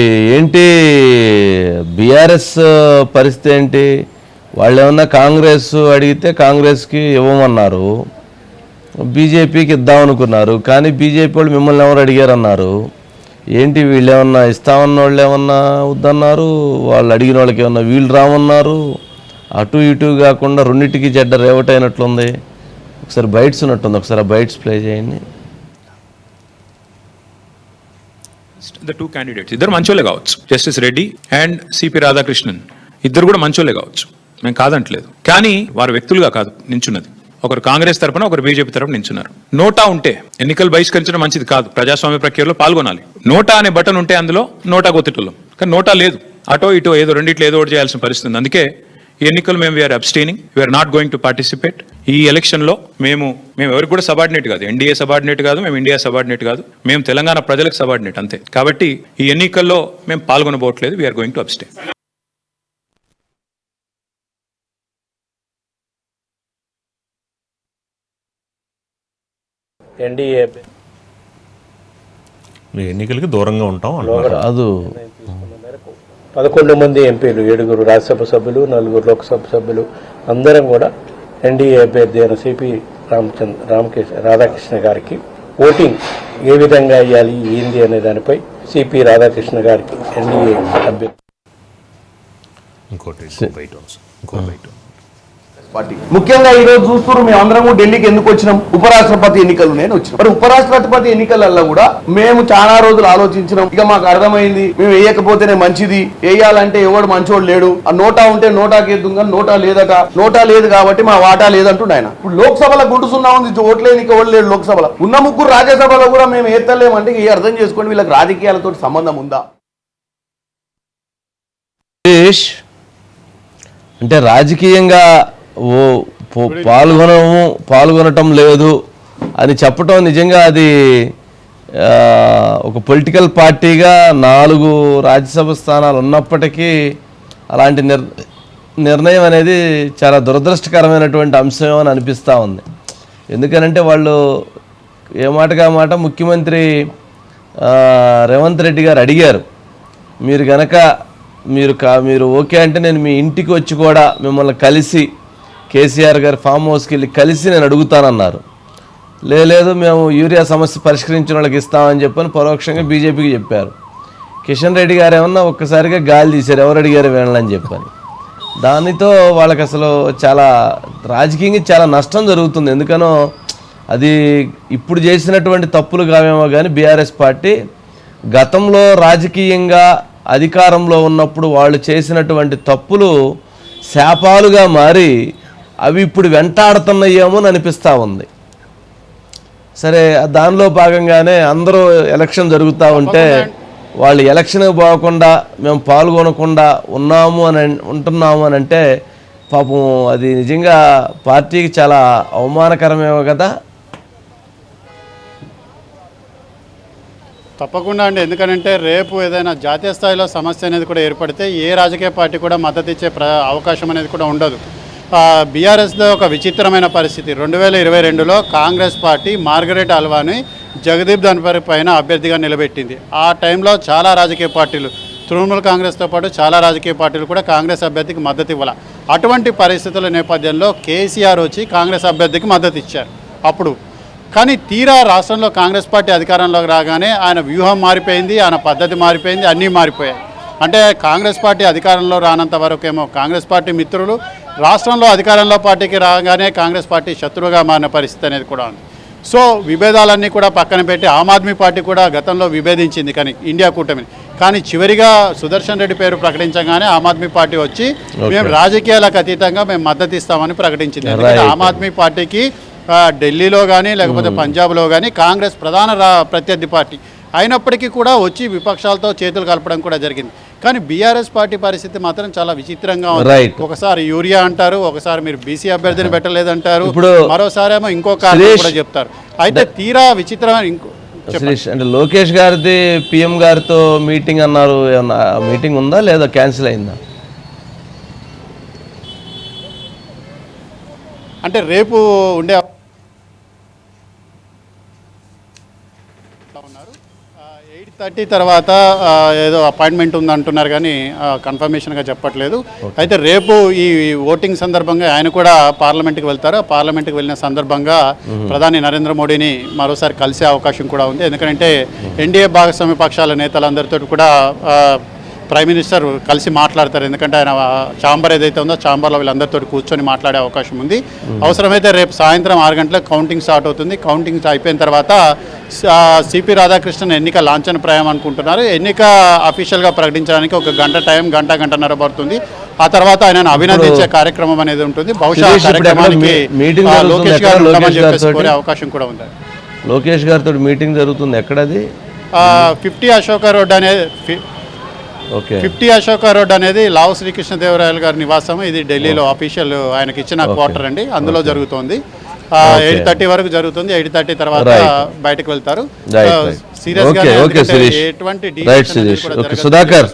ఏంటి బీఆర్ఎస్ పరిస్థితి ఏంటి? వాళ్ళు ఏమన్నా కాంగ్రెస్ అడిగితే కాంగ్రెస్కి ఇవ్వమన్నారు. బీజేపీకి ఇద్దామనుకున్నారు కానీ బీజేపీ వాళ్ళు మిమ్మల్ని ఎవరు అడిగారన్నారు? ఏంటి వీళ్ళు ఏమన్నా ఇస్తామన్న వాళ్ళు ఏమన్నా వద్దన్నారు? వాళ్ళు అడిగిన వాళ్ళకి ఏమన్నా వీళ్ళు రామన్నారు? అటు ఇటు కాకుండా రెండింటికి చెడ్డ రేవట్ అయినట్లుంది ఒకసారి బైట్స్ ఉన్నట్టుంది. ఒకసారి బైట్స్ ప్లే చేయండి. ద టూ క్యాండిడేట్స్ ఇద్దరు మంచోళ్ళే కావచ్చు. Justice Reddy and CP Radhakrishnan ఇద్దరు కూడా మంచోళ్ళే కావచ్చు. మేము కాదంటలేదు. కానీ వారు వ్యక్తులుగా కాదు నించున్నది. ఒకరు కాంగ్రెస్ తరపున ఒకరు బీజేపీ తరపున నించున్నారు. నోటా ఉంటే ఎన్నికలు బహిష్కరించడం మంచిది కాదు. ప్రజాస్వామ్య ప్రక్రియలో పాల్గొనాలి. నోటా అనే బటన్ ఉంటే అందులో నోటా కొత్తటోళ్ళం కానీ నోటా లేదు. అటో ఇటో ఏదో రెండిట్లో ఏదో ఒకటి చేయాల్సిన పరిస్థితి ఉంది. అందుకే ఈ ఎన్నికలు మేము we're abstaining we're not going to participate ఈ ఎలక్షన్లో మేము మేము ఎవరికి కూడా సబార్డినేట్ కాదు. ఎన్డీఏ సబార్డినేట్ కాదు మేము ఇండియా సబార్డినేట్ కాదు. మేము తెలంగాణ ప్రజలకు సబార్డినేట్ అంతే. కాబట్టి ఈ ఎన్నికల్లో మేము పాల్గొనబోట్లేదు వీఆర్ గోయింగ్ టు ఎన్డీఏ మీ ఎన్నికలకి దూరంగా ఉంటాం కాదు పదకొండు మంది ఎంపీలు ఏడుగురు రాజ్యసభ సభ్యులు నలుగురు లోక్సభ సభ్యులు అందరం కూడా ఎన్డీఏ అభ్యర్థి అయిన సిపి రామచంద్ర రామకృష్ణ రాధాకృష్ణ గారికి ఓటింగ్ ఏ విధంగా అయ్యాలి ఏంది అనే దానిపై సిపి రాధాకృష్ణ గారికి ఎన్డీఏ అభ్యర్థి ఇంకోటి ఇంకో బయట ఇంకో బయట పార్టీ. ముఖ్యంగా ఈ రోజు చూస్తున్నారు మేము అందరం కూడా ఢిల్లీకి ఎందుకు వచ్చినాం? ఉపరాష్ట్రపతి ఎన్నికలు నేను వచ్చినాం. మరి ఉపరాష్ట్రపతి ఎన్నికలలో కూడా మేము చాలా రోజులు ఆలోచించినాం. ఇక మాకు అర్థమైంది మేము వేయకపోతేనే మంచిది వేయాలంటే ఎవడు మంచోడు లేడు. ఆ నోటా ఉంటే నోటాకి ఎద్దుం కానీ నోటా లేదట. నోటా లేదు కాబట్టి మా వాటా లేదంటుండ ఆయన. ఇప్పుడు లోక్సభలో గుండు సున్నా ఉంది ఓట్లేని ఎవడు లేడు లోక్సభలో. ఉన్న ముగ్గురు రాజ్యసభలో కూడా మేము ఏత్తలేమంటే ఈ అర్థం చేసుకోండి వీళ్ళకి రాజకీయాలతో సంబంధం ఉందా? అంటే రాజకీయంగా ఓ పో- పాల్గొనము పాల్గొనటం లేదు అని చెప్పటం నిజంగా అది ఒక పొలిటికల్ పార్టీగా నాలుగు రాజ్యసభ స్థానాలు ఉన్నప్పటికీ అలాంటి నిర్ నిర్ణయం అనేది చాలా దురదృష్టకరమైనటువంటి అంశం అని అనిపిస్తూ ఉంది. ఎందుకనంటే వాళ్ళు ఏ మాటగా మాట ముఖ్యమంత్రి రేవంత్ రెడ్డి గారు అడిగారు. మీరు గనక మీరు కా మీరు ఓకే అంటే నేను మీ ఇంటికి వచ్చి కూడా మిమ్మల్ని కలిసి కేసీఆర్ గారు ఫామ్ హౌస్కి వెళ్ళి కలిసి నేను అడుగుతానన్నారు. లేదు మేము యూరియా సమస్య పరిష్కరించిన వాళ్ళకి ఇస్తామని చెప్పని పరోక్షంగా బీజేపీకి చెప్పారు. కిషన్ రెడ్డి గారు ఏమన్నా ఒక్కసారిగా గాలి తీశారు. ఎవరు అడిగారు వినాలని చెప్పని. దానితో వాళ్ళకి అసలు చాలా రాజకీయంగా చాలా నష్టం జరుగుతుంది. ఎందుకనో అది ఇప్పుడు చేసినటువంటి తప్పులు కావేమో కానీ బీఆర్ఎస్ పార్టీ గతంలో రాజకీయంగా అధికారంలో ఉన్నప్పుడు వాళ్ళు చేసినటువంటి తప్పులు శాపాలుగా మారి అవి ఇప్పుడు వెంటాడుతున్నాయేమో అని అనిపిస్తూ ఉంది. సరే దానిలో భాగంగానే అందరూ ఎలక్షన్ జరుగుతూ ఉంటే వాళ్ళు ఎలక్షన్కి పోకుండా మేము పాల్గొనకుండా ఉన్నాము అని ఉంటున్నాము అని అంటే పాపం అది నిజంగా పార్టీకి చాలా అవమానకరమేమో కదా. తప్పకుండా అండి. ఎందుకంటే రేపు ఏదైనా జాతీయ స్థాయిలో సమస్య అనేది కూడా ఏర్పడితే ఏ రాజకీయ పార్టీ కూడా మద్దతు ఇచ్చే అవకాశం అనేది కూడా ఉండదు. బీఆర్ఎస్లో ఒక విచిత్రమైన పరిస్థితి. రెండు వేల ఇరవై రెండులో కాంగ్రెస్ పార్టీ మార్గరెట్ అల్వాని జగదీప్ ధన్పర్ పైన అభ్యర్థిగా నిలబెట్టింది. ఆ టైంలో చాలా రాజకీయ పార్టీలు తృణమూల్ కాంగ్రెస్తో పాటు చాలా రాజకీయ పార్టీలు కూడా కాంగ్రెస్ అభ్యర్థికి మద్దతు ఇవ్వాల. అటువంటి పరిస్థితుల నేపథ్యంలో కేసీఆర్ వచ్చి కాంగ్రెస్ అభ్యర్థికి మద్దతు ఇచ్చారు. అప్పుడు కానీ తీరా రాష్ట్రంలో కాంగ్రెస్ పార్టీ అధికారంలోకి రాగానే ఆయన వ్యూహం మారిపోయింది ఆయన పద్ధతి మారిపోయింది అన్నీ మారిపోయాయి. అంటే కాంగ్రెస్ పార్టీ అధికారంలో రానంత వరకు ఏమో కాంగ్రెస్ పార్టీ మిత్రులు రాష్ట్రంలో అధికారంలో పార్టీకి రాగానే కాంగ్రెస్ పార్టీ శత్రువుగా మారిన పరిస్థితి అనేది కూడా ఉంది. సో విభేదాలన్నీ కూడా పక్కన పెట్టి ఆమ్ ఆద్మీ పార్టీ కూడా గతంలో విభేదించింది కానీ ఇండియా కూటమిని కానీ చివరిగా సుదర్శన్ రెడ్డి పేరు ప్రకటించగానే ఆమ్ ఆద్మీ పార్టీ వచ్చి మేము రాజకీయాలకు అతీతంగా మేము మద్దతు ఇస్తామని ప్రకటించింది. ఎందుకంటే. ఆమ్ ఆద్మీ పార్టీకి ఢిల్లీలో కానీ లేకపోతే పంజాబ్లో కానీ కాంగ్రెస్ ప్రధాన రా- ప్రత్యర్థి పార్టీ అయినప్పటికీ కూడా వచ్చి విపక్షాలతో చేతులు కలపడం కూడా జరిగింది. కానీ బీఆర్ఎస్ పార్టీ పరిస్థితి మాత్రం చాలా విచిత్రంగా ఉంది. ఒకసారి యూరియా అంటారు ఒకసారి మీరు బీసీ అభ్యర్థిని పెట్టలేదంటారు ఇప్పుడు మరోసారి ఏమో ఇంకో కారణం కూడా చెప్తారు. అయితే తీరా విచిత్రమైన ఇంకో అంటే లోకేష్ గారిది పిఎం గారితో మీటింగ్ అన్నారు ఏమన్నా మీటింగ్ ఉందా లేదా క్యాన్సిల్ అయిందా? అంటే రేపు ఉండే ఉన్నారు ఎయిట్ థర్టీ తర్వాత ఏదో అపాయింట్మెంట్ ఉంది అంటున్నారు కానీ కన్ఫర్మేషన్గా చెప్పట్లేదు. అయితే రేపు ఈ ఓటింగ్ సందర్భంగా ఆయన కూడా పార్లమెంట్కి వెళ్తారు? పార్లమెంట్కి వెళ్ళిన సందర్భంగా ప్రధాని నరేంద్ర మోడీని మరోసారి కలిసే అవకాశం కూడా ఉంది. ఎందుకంటే ఎన్డీఏ భాగస్వామ్య పక్షాల నేతలందరితో కూడా ప్రైమ్ మినిస్టర్ కలిసి మాట్లాడతారు. ఎందుకంటే ఆయన ఛాంబర్ ఏదైతే ఉందో ఛాంబర్లో వీళ్ళందరితో కూర్చొని మాట్లాడే అవకాశం ఉంది. అవసరమైతే రేపు సాయంత్రం ఆరు గంటలకు కౌంటింగ్ స్టార్ట్ అవుతుంది. కౌంటింగ్ అయిపోయిన తర్వాత సిపి రాధాకృష్ణన్ ఎన్నిక లాంఛన ప్రాయం అనుకుంటున్నారు. ఎన్నిక అఫీషియల్గా ప్రకటించడానికి ఒక గంట టైం గంట గంటన్నర పడుతుంది. ఆ తర్వాత ఆయన అభినందించే కార్యక్రమం అనేది ఉంటుంది. బహుశా కార్యక్రమానికి లోకేష్? గారు చెప్పేసి అవకాశం కూడా ఉంది. లోకేష్ గారితో మీటింగ్ జరుగుతుంది. ఎక్కడది? Fifty Ashoka road okay fifty Ashoka road అనేది లావు శ్రీకృష్ణదేవరాయలు గారి నివాసం ఇది ఢిల్లీలో అఫీషియల్ ఆయనకి ఇచ్చిన క్వార్టర్ అండి. అందులో జరుగుతోంది. ఎయిట్ థర్టీ వరకు జరుగుతుంది. ఎయిట్ థర్టీ తర్వాత. బయటకు వెళ్తారు. సీరియస్గా. ఎటువంటి. సుధాకర్.